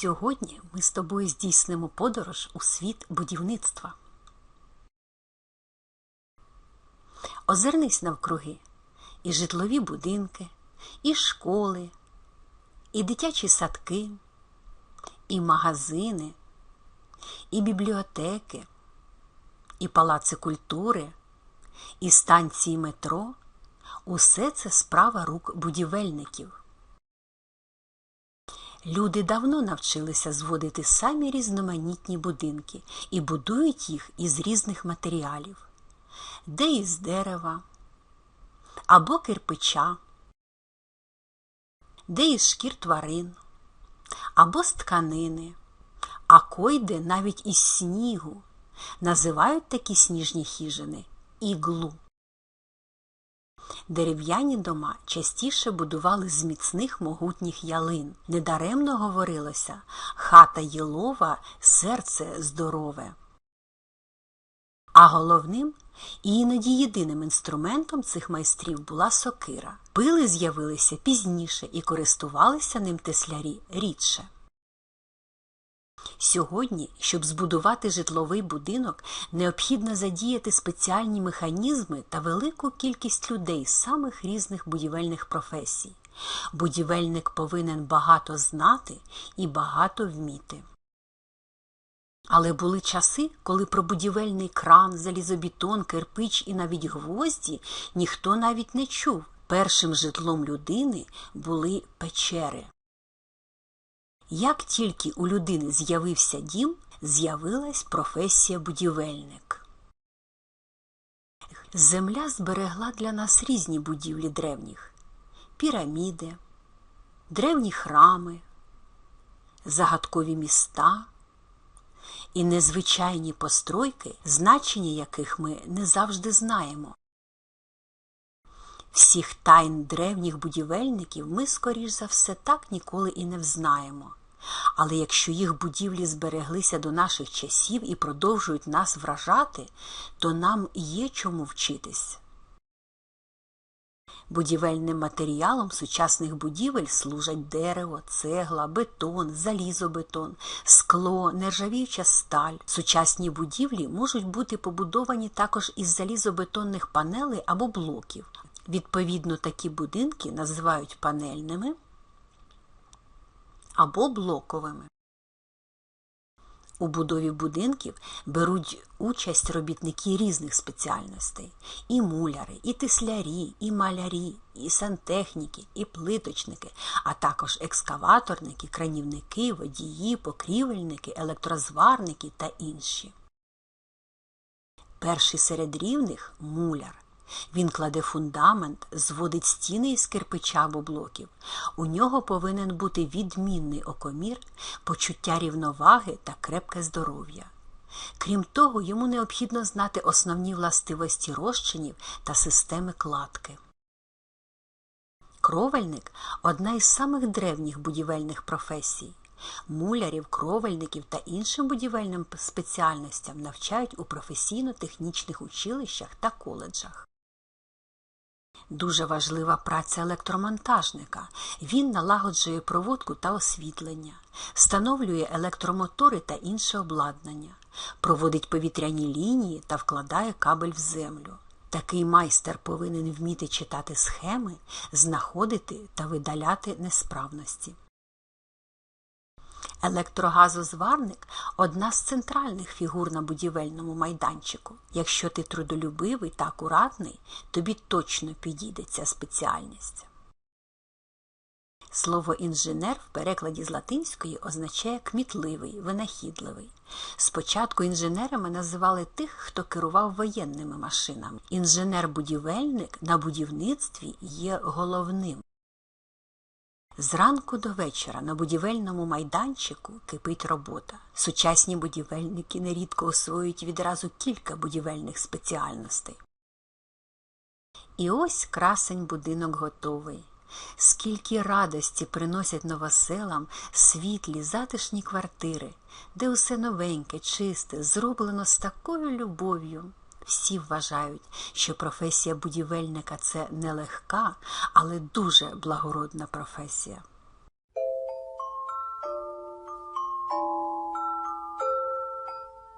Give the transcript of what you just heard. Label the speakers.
Speaker 1: Сьогодні ми з тобою здійснимо подорож у світ будівництва. Озирнись навкруги і житлові будинки, і школи, і дитячі садки, і магазини, і бібліотеки, і палаци культури, і станції метро усе це справа рук будівельників. Люди давно навчилися зводити самі різноманітні будинки і будують їх із різних матеріалів, де із дерева або кирпича, де із шкір тварин, або з тканини, а койде навіть із снігу. Називають такі сніжні хижини іглу. Дерев'яні дома частіше будували з міцних могутніх ялин. Недаремно говорилося хата єлова, серце здорове. А головним і іноді єдиним інструментом цих майстрів була сокира. Пили з'явилися пізніше і користувалися ним теслярі рідше. Сьогодні, щоб збудувати житловий будинок, необхідно задіяти спеціальні механізми та велику кількість людей з самих різних будівельних професій. Будівельник повинен багато знати і багато вміти. Але були часи, коли про будівельний кран, залізобетон, кирпич і навіть гвозді ніхто навіть не чув. Першим житлом людини були печери. Як тільки у людини з'явився дім, з'явилась професія будівельник. Земля зберегла для нас різні будівлі древніх піраміди, древні храми, загадкові міста і незвичайні постройки, значення яких ми не завжди знаємо. Всіх тайн древніх будівельників ми, скоріш за все, так ніколи і не взнаємо. Але якщо їх будівлі збереглися до наших часів і продовжують нас вражати, то нам є чому вчитись. Будівельним матеріалом сучасних будівель служать дерево, цегла, бетон, залізобетон, скло, нержавіюча сталь. Сучасні будівлі можуть бути побудовані також із залізобетонних панелей або блоків. Відповідно, такі будинки називають панельними або блоковими. У будові будинків беруть участь робітники різних спеціальностей і муляри, і теслярі, і малярі, і сантехніки, і плиточники, а також екскаваторники, кранівники, водії, покрівельники, електрозварники та інші. Перший серед рівних муляр. Він кладе фундамент, зводить стіни із кирпича або блоків. У нього повинен бути відмінний окомір, почуття рівноваги та крепке здоров'я. Крім того, йому необхідно знати основні властивості розчинів та системи кладки. Кровельник одна із самих древніх будівельних професій. Мулярів, кровельників та іншим будівельним спеціальностям навчають у професійно-технічних училищах та коледжах. Дуже важлива праця електромонтажника. Він налагоджує проводку та освітлення, встановлює електромотори та інше обладнання, проводить повітряні лінії та вкладає кабель в землю. Такий майстер повинен вміти читати схеми, знаходити та видаляти несправності. Електрогазозварник одна з центральних фігур на будівельному майданчику. Якщо ти трудолюбивий та акуратний, тобі точно підійде ця спеціальність. Слово інженер в перекладі з латинської означає кмітливий, винахідливий. Спочатку інженерами називали тих, хто керував воєнними машинами. Інженер-будівельник на будівництві є головним. Зранку до вечора на будівельному майданчику кипить робота. Сучасні будівельники нерідко освоюють відразу кілька будівельних спеціальностей. І ось красень будинок готовий. Скільки радості приносять новоселам світлі, затишні квартири, де усе новеньке, чисте, зроблено з такою любов'ю. Всі вважають, що професія будівельника це нелегка, але дуже благородна професія.